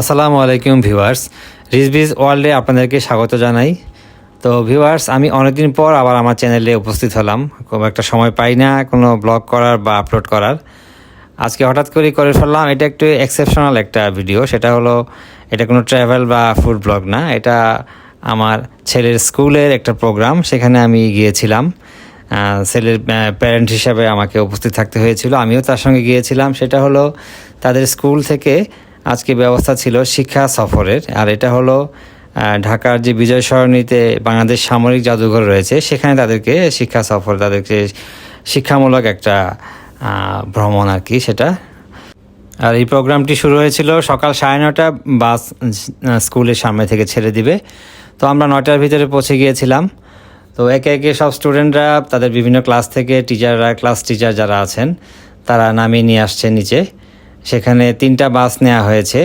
আসসালামু আলাইকুম ভিউয়ার্স। রিজবিজ ওয়ার্ল্ডে আপনাদেরকে স্বাগত জানাই। তো ভিউয়ার্স, আমি অনেকদিন পর আবার আমার চ্যানেলে উপস্থিত হলাম। খুব একটা সময় পাই না কোনো ব্লগ করার বা আপলোড করার। আজকে হঠাৎ করে করে ফেললাম। এটা একটু এক্সেপশনাল একটা ভিডিও সেটা হলো, এটা কোনো ট্রাভেল বা ফুড ব্লগ না। এটা আমার ছেলের স্কুলের একটা প্রোগ্রাম সেখানে আমি গিয়েছিলাম। ছেলের প্যারেন্ট হিসাবে আমাকে উপস্থিত থাকতে হয়েছিল। আমিও তার সঙ্গে গিয়েছিলাম। সেটা হলো, তাদের স্কুল থেকে আজকে ব্যবস্থা ছিল শিক্ষা সফরের, আর এটা হলো ঢাকার যে বিজয় সরণিতে বাংলাদেশ সামরিক জাদুঘর রয়েছে, সেখানে তাদেরকে শিক্ষা সফর, তাদেরকে শিক্ষামূলক একটা ভ্রমণ আর কি সেটা। আর এই প্রোগ্রামটি শুরু হয়েছিল সকাল সাড়ে নটা বাস স্কুলের সামনে থেকে ছেড়ে দিবে। তো আমরা নয়টার ভিতরে পৌঁছে গিয়েছিলাম। তো একে একে সব স্টুডেন্টরা, তাদের বিভিন্ন ক্লাস থেকে টিচাররা, ক্লাস টিচার যারা আছেন, তারা নামিয়ে নিয়ে আসছে নিচে। সেখানে তিনটা বাস নেওয়া হয়েছে।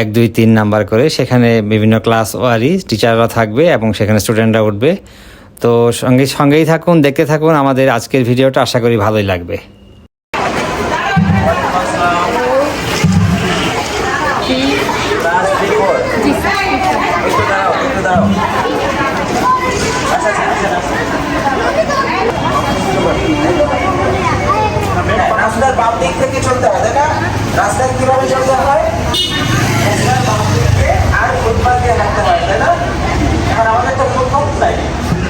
এক দুই তিন নাম্বার করে। সেখানে বিভিন্ন ক্লাস ওয়ারি টিচাররা থাকবে এবং সেখানে স্টুডেন্টরা উঠবে। তো সঙ্গে সঙ্গেই থাকুন দেখতে থাকুন। আমাদের আজকের ভিডিওটা আশা করি ভালোই লাগবে। রাস্তার বাম দিক থেকে চলতে হয় তাই না রাস্তায় কীভাবে চলতে হয় রাস্তার বাম দিক দিয়ে আর ফুটপাথ দিয়ে হাঁটতে হয় তাই না এখন আমাদের তো ফুটপাথ নাই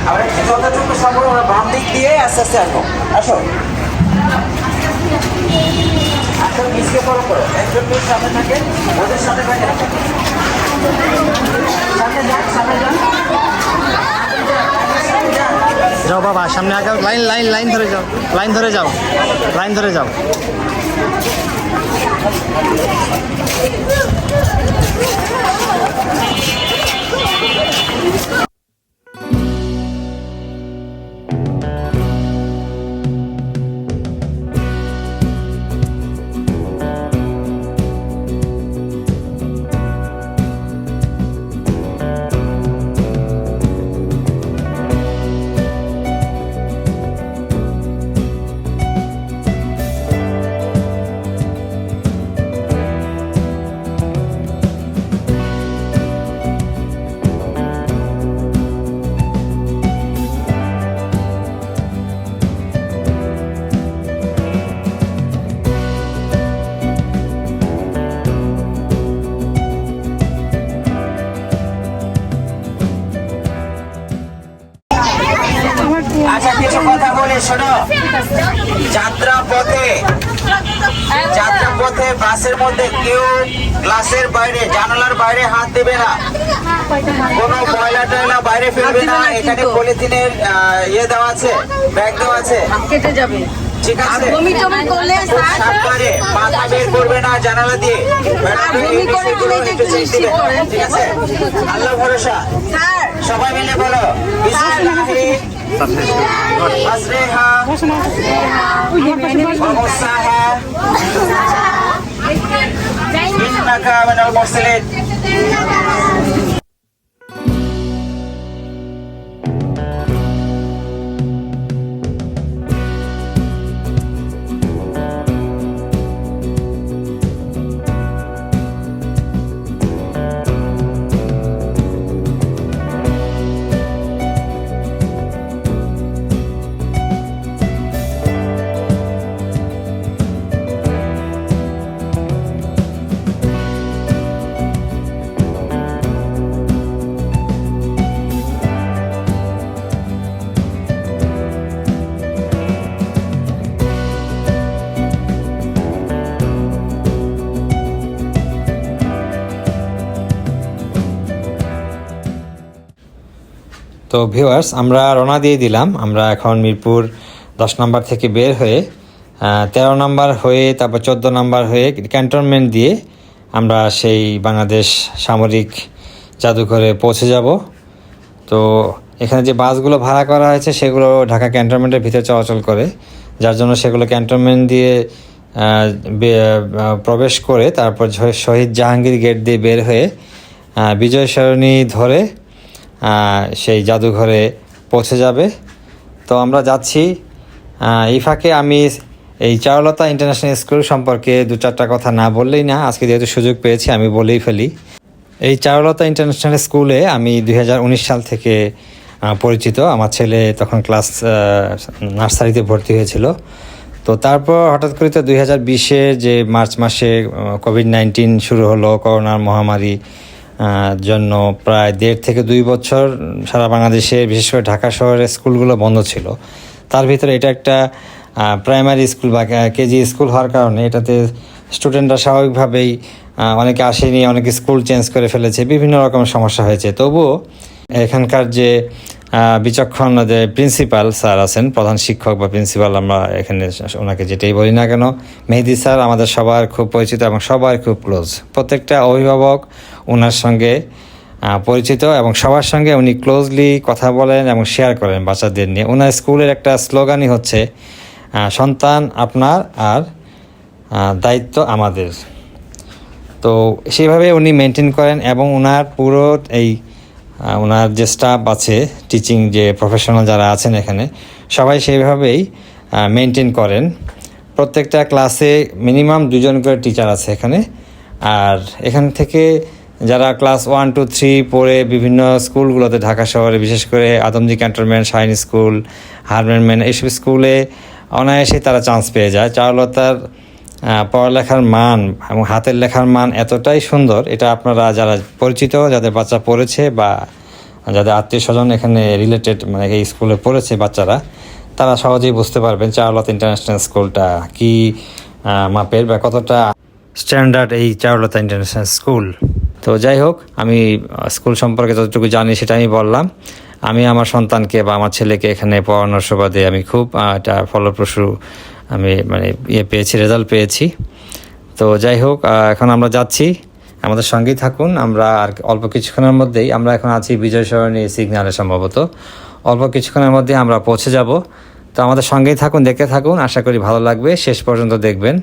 আমরা একটু যতটুকু সম্ভব আমরা বাম দিক দিয়ে আস্তে আস্তে আসো। আসো সামনে যাও বাবা, সামনে আগে লাইন লাইন লাইন ধরে যাও। লাইন ধরে যাও, লাইন ধরে যাও। মধ্যে কেউ গ্লাসের বাইরে জানালার বাইরে হাত দেবে না। কোনো ময়লা টয়লা বাইরে ফেলবে না। এখানে পলিথিনের ইয়ে দেওয়া আছে ব্যাগ দেওয়া আছে। কেটে যাবে। ঠিক আছে? বমি টমি করলে সাবধানে মাথা বের করবে না জানালা দিয়ে। বমি করে দিলে একটু একটু check দিবেন। নিশ্চিত করেন। ঠিক আছে? আল্লাহ ভরসা। স্যার। সবাই মিলে বলো। বিসমিল্লাহি আসরিহা Hindi na nagkaman ako magsalit. তো ভিউয়ার্স আমরা রওনা দিয়ে দিলাম। আমরা এখন মিরপুর দশ নম্বর থেকে বের হয়ে তেরো নম্বর হয়ে, তারপর চোদ্দ নম্বর হয়ে ক্যান্টনমেন্ট দিয়ে আমরা সেই বাংলাদেশ সামরিক জাদুঘরে পৌঁছে যাব। তো এখানে যে বাসগুলো ভাড়া করা হয়েছে, সেগুলো ঢাকা ক্যান্টনমেন্টের ভিতরে চলাচল করে। যার জন্য সেগুলো ক্যান্টনমেন্ট দিয়ে প্রবেশ করে তারপর শহীদ জাহাঙ্গীর গেট দিয়ে বের হয়ে বিজয় সরণি ধরে সেই জাদুঘরে পৌঁছে যাবে। তো আমরা যাচ্ছি আহ, এই ফাঁকে আমি এই চারুলতা ইন্টারন্যাশনাল স্কুল সম্পর্কে দু চারটা কথা না বললেই না আজকে যেহেতু সুযোগ পেয়েছি আমি বলেই ফেলি। এই চারুলতা ইন্টারন্যাশনাল স্কুলে আমি দুই হাজার উনিশ সাল থেকে পরিচিত। আমার ছেলে তখন ক্লাস নার্সারিতে ভর্তি হয়েছিল। তো তারপর হঠাৎ করে তো দুই হাজার বিশে যে মার্চ মাসে কোভিড নাইন্টিন শুরু হলো করোনার মহামারী জন্য প্রায় দেড় থেকে দুই বছর সারা বাংলাদেশে, বিশেষ করে ঢাকা শহরের স্কুলগুলো বন্ধ ছিল। তার ভিতরে এটা একটা প্রাইমারি স্কুল বা কেজি স্কুল হওয়ার কারণে এটাতে স্টুডেন্টরা স্বাভাবিকভাবেই অনেকে আসেনি, অনেকে স্কুল চেঞ্জ করে ফেলেছে, বিভিন্ন রকম সমস্যা হয়েছে। তবুও এখানকার যে বিচক্ষণ যে প্রিন্সিপাল স্যার আছেন, প্রধান শিক্ষক বা প্রিন্সিপাল আমরা এখানে ওনাকে যেটাই বলি না কেন, মেহেদি স্যার আমাদের সবার খুব পরিচিত এবং সবার খুব ক্লোজ প্রত্যেকটা অভিভাবক ওনার সঙ্গে পরিচিত এবং সবার সঙ্গে উনি ক্লোজলি কথা বলেন এবং শেয়ার করেন বাচ্চাদের নিয়ে। ওনার স্কুলের একটা স্লোগানই হচ্ছে সন্তান আপনার আর দায়িত্ব আমাদের। তো সেইভাবে উনি মেনটেন করেন এবং ওনার পুরো এই ওনার যে স্টাফ আছে টিচিং যে প্রফেশনাল যারা আছেন এখানে, সবাই সেইভাবেই মেনটেন করেন। প্রত্যেকটা ক্লাসে মিনিমাম দুজন করে টিচার আছে এখানে। আর এখান থেকে যারা ক্লাস ওয়ান টু থ্রি পড়ে বিভিন্ন স্কুলগুলোতে, ঢাকা শহরে, বিশেষ করে আদমজি ক্যান্টনমেন্ট শাইন স্কুল হারমেনমেন্ট এইসব স্কুলে অনায়াসে তারা চান্স পেয়ে যায়। চারুলতার পড়ালেখার মান এবং হাতের লেখার মান এতটাই সুন্দর, এটা আপনারা যারা পরিচিত, যাদের বাচ্চা পড়েছে বা যাদের আত্মীয় স্বজন এখানে রিলেটেড মানে এই স্কুলে পড়েছে বাচ্চারা, তারা সহজেই বুঝতে পারবেন চারুলতা ইন্টারন্যাশনাল স্কুলটা কি মাপের বা কতটা স্ট্যান্ডার্ড এই চারুলতা ইন্টারন্যাশনাল স্কুল তো যাই হোক, আমি স্কুল সম্পর্কে যতটুকু জানি সেটা আমি বললাম। আমি আমার সন্তানকে বা আমার ছেলেকে এখানে পড়ানোর সুবাদে আমি খুব এটা ফলপ্রসূ আমি মানে ইয়ে পেয়েছি রেজাল্ট পেয়েছি। তো যাই হোক এখন আমরা যাচ্ছি। আমাদের সঙ্গেই থাকুন, আমরা আর অল্প কিছুক্ষণের মধ্যেই আমরা এখন আছি বিজয় সরণী সিগনালে সম্ভবত। অল্প কিছুক্ষণের মধ্যে আমরা পৌঁছে যাব। তো আমাদের সঙ্গেই থাকুন, দেখতে থাকুন, আশা করি ভালো লাগবে। শেষ পর্যন্ত দেখবেন।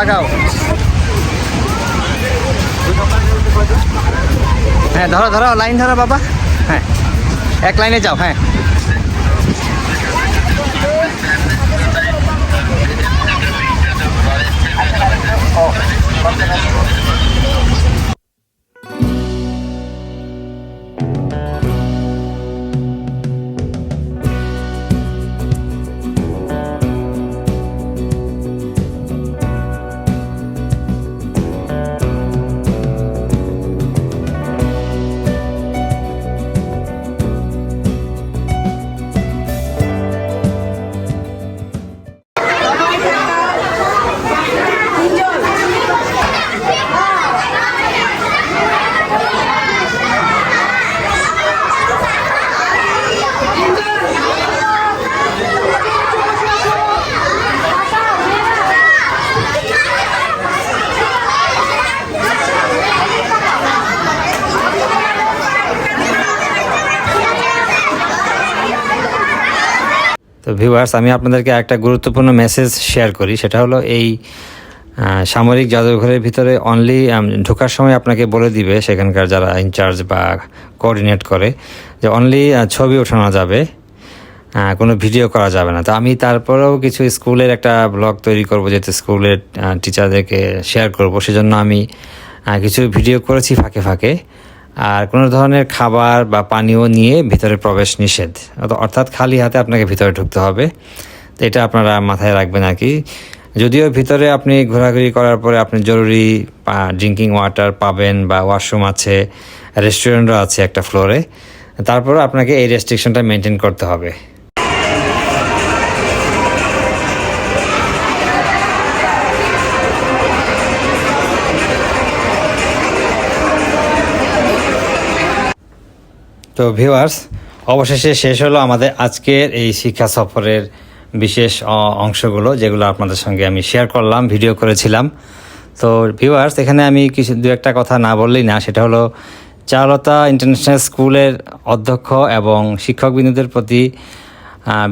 আগাও হ্যাঁ ধরো ধরো লাইন ধরো বাবা। হ্যাঁ এক লাইনে যাও হ্যাঁ। ভিউয়ার্স আমি আপনাদেরকে একটা গুরুত্বপূর্ণ মেসেজ শেয়ার করি। সেটা হলো এই সামরিক জাদুঘরের ভিতরে অনলি ঢোকার সময় আপনাকে বলে দিবে সেখানকার যারা ইনচার্জ বা কোঅর্ডিনেট করে যে অনলি ছবি ওঠানো যাবে কোনো ভিডিও করা যাবে না। তো আমি তারপরেও কিছু স্কুলের একটা ব্লগ তৈরি করব, যেহেতু স্কুলের টিচারদেরকে শেয়ার করব, সেজন্য আমি কিছু ভিডিও করেছি ফাঁকে ফাঁকে। আর কোনো ধরনের খাবার বা পানীয় নিয়ে ভিতরে প্রবেশ নিষেধ। অর্থাৎ খালি হাতে আপনাকে ভিতরে ঢুকতে হবে। তো এটা আপনারা মাথায় রাখবেন আর কি। যদিও ভিতরে আপনি ঘোরাঘুরি করার পরে আপনি জরুরি ড্রিঙ্কিং ওয়াটার পাবেন বা ওয়াশরুম আছে রেস্টুরেন্টও আছে একটা ফ্লোরে তারপরে আপনাকে এই রেস্ট্রিকশনটা মেনটেন করতে হবে। তো ভিউয়ার্স অবশেষে শেষ হলো আমাদের আজকের এই শিক্ষা সফরের বিশেষ অংশগুলো যেগুলো আপনাদের সঙ্গে আমি শেয়ার করলাম ভিডিও করেছিলাম। তো ভিউয়ার্স এখানে আমি কিছু, দু একটা কথা না বললেই না, সেটা হলো চারলতা ইন্টারন্যাশনাল স্কুলের অধ্যক্ষ এবং শিক্ষকবৃন্দদের প্রতি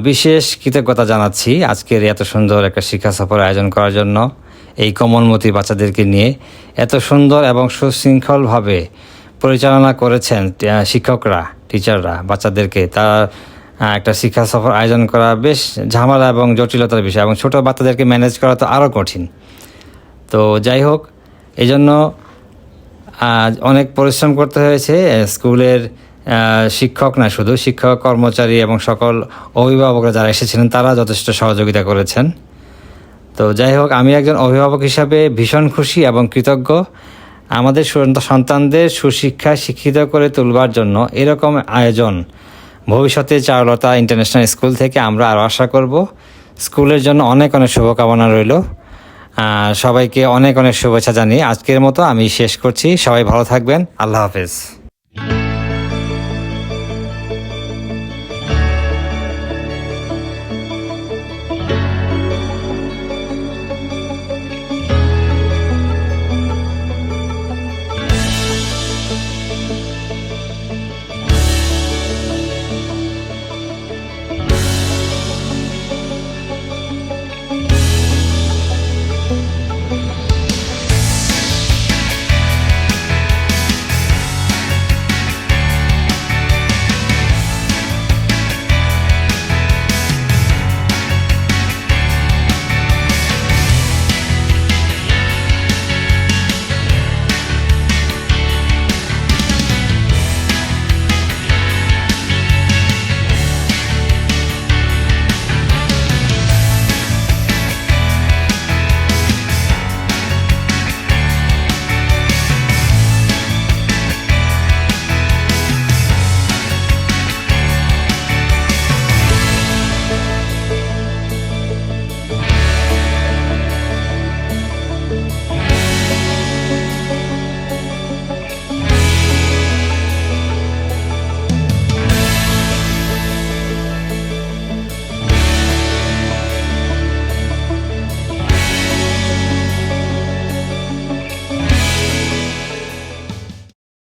বিশেষ কৃতজ্ঞতা জানাচ্ছি আজকের এত সুন্দর একটা শিক্ষা সফর আয়োজন করার জন্য, এই কমলমতি বাচ্চাদেরকে নিয়ে। এত সুন্দর এবং সুশৃঙ্খলভাবে পরিচালনা করেছেন শিক্ষকরা। টিচাররা বাচ্চাদেরকে তার একটা শিক্ষা সফর আয়োজন করা বেশ ঝামেলা এবং জটিলতার বিষয় এবং ছোটো বাচ্চাদেরকে ম্যানেজ করা তো আরও কঠিন। তো যাই হোক এই জন্য অনেক পরিশ্রম করতে হয়েছে, স্কুলের শিক্ষক না শুধু, শিক্ষক, কর্মচারী এবং সকল অভিভাবকরা যারা এসেছিলেন, তারা যথেষ্ট সহযোগিতা করেছেন। তো যাই হোক, আমি একজন অভিভাবক হিসাবে ভীষণ খুশি এবং কৃতজ্ঞ। আমাদের সন্তানদের সুশিক্ষা শিক্ষিত করে তুলবার জন্য এরকম আয়োজন। ভবিষ্যতে চারুলতা ইন্টারন্যাশনাল স্কুল থেকে আমরা আরও আশা করব। স্কুলের জন্য অনেক অনেক শুভকামনা রইল। সবাইকে অনেক অনেক শুভেচ্ছা জানিয়ে আজকের মতো আমি শেষ করছি। সবাই ভালো থাকবেন। আল্লাহ হাফেজ।